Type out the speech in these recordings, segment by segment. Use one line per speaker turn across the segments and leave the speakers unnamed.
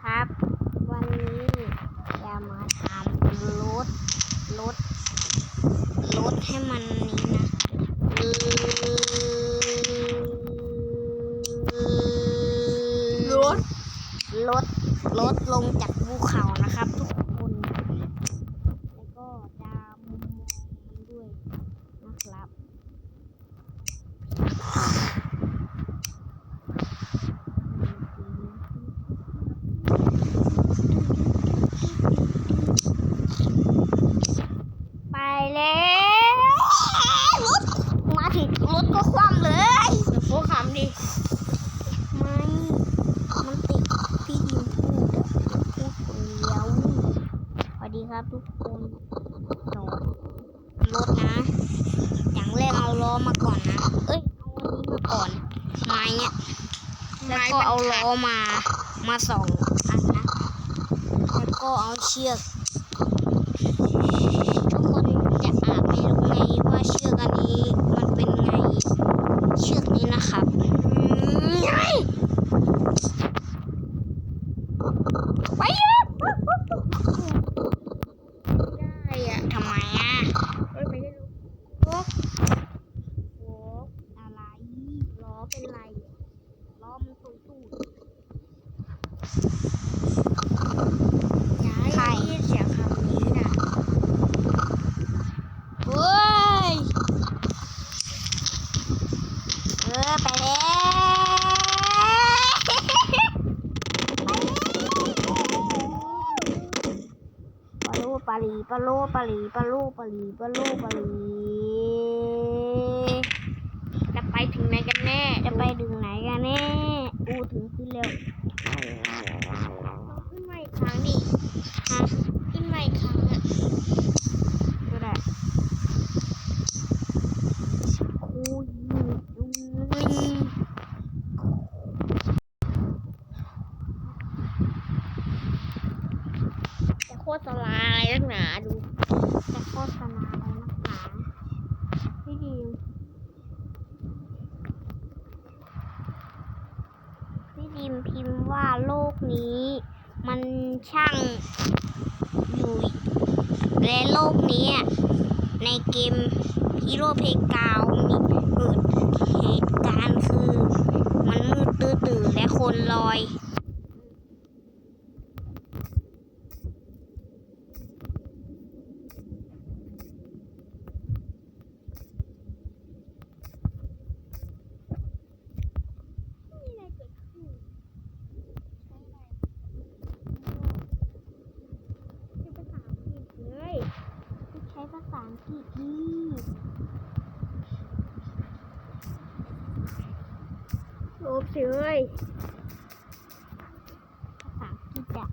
ครับ วันนี้จะมาทำรถรถรถให้มันนี้นะรถรถรถลงจากภูเขานะครับ ทุกคน แล้วก็จะมุมมองมันด้วยนะครับ ไป แล้ว รถ มาถึงรถก็คว่ำเลย
เดี๋ยวโฟกขำดิ
ไม่ มันติดพี่ดิมพูดอะพูดคนเดียวสวัสดีครับทุกคนจอดรถนะ อย่างแรกเอาล้อมาก่อนนะ เอ้ย เอาอันนี้มาก่อน ไม้เนี่ย แล้วก็เอาล้อมา มาสองอันนะ แล้วก็เอาเชือกทุกคนจะอาจไม่รู้ไงว่าเชือกอันนี้มันเป็นไง เชือกนี้นะครับอืมไงไปเถอะ
ได้อะ
ทำไมอะ
เอ้ยไม่ได้รู้
โฟกโฟกอะไรล้อเป็นไรล้อมันตูตูด
ย้าย
ใคร
ได้ยินเสียงคำนี้นะ
เฮ้ย เออ ไปแล้วป ลาลูปลาลีปลาลูปลาลีปลาลูปลาลีปลาลูปลาลี
จะไปถึงไหนกันแน่
จะไปดึงไหนกันแน่อูถึงขึ้นเร็ว
ขึ้นมาอีกครั้งดิ
ฮะ
ขึ้นมาอีกครั้งอะ
ก็ได้คุยอุ้ย
จะโคตรสลาอะไร นักหนาดู
จะโฆษณาอะไรนักหนาพี่ดีมพี่ดีมพิมพ์ว่าโลกนี้ มันช่างอยู่และโลกนี้ ในเกมฮีโร่เพกาวมีเกิดเหตุการณ์คือ มันมืดตื้อๆและคนลอย
ไม่มีอะไรเกิดขึ้นใช้อะไรใช้ภาษาอังกฤษเลย
ใช้ภาษาอังกฤษดี
โลบสิเอ้ย
ภาษาอังกฤษอะ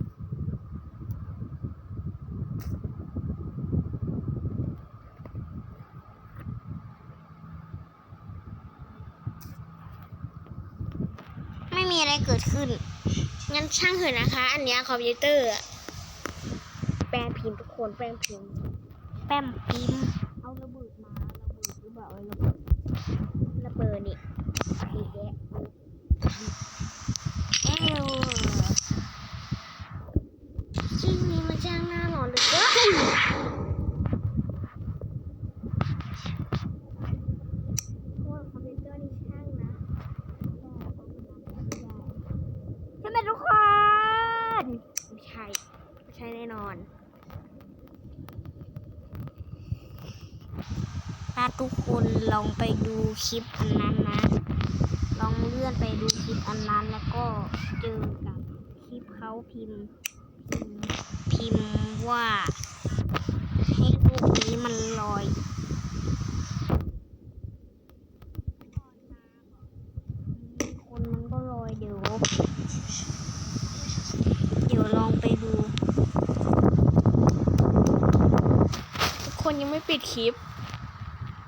ไม่มีอะไรเกิดขึ้น
งั้นช่างเถอะนะคะ อันเนี้ยคอมพิวเตอร์อะแปลพิมพ์ทุกคนแปลพิมพ์
แป้มพิมพ์เอาระเบิดมาระเบิดหรือเปล่าเอาระเบิด
ระเบิดนี่ดีแกะ
เอว
ชื่อนี้มันช่างหน้าหลอนเหลือเกินเพราะว่าคอมพิวเตอร์นี่ช่างนะ
ใช่ไหมทุกคน
ไม่ใช่ ไม่ใช่แน่นอน
ถ้าทุกคนลองไปดูคลิปอันนั้นนะ ลองเลื่อนไปดูคลิปอันนั้นแล้วก็เจอกับคลิปเขาพิมพ์ พิมพ์พิมว่าให้ลูกนี้มันลอยคนมันก็ลอยเดี๋ยว เดี๋ยวลองไปดู
ทุกคนยังไม่ปิดคลิป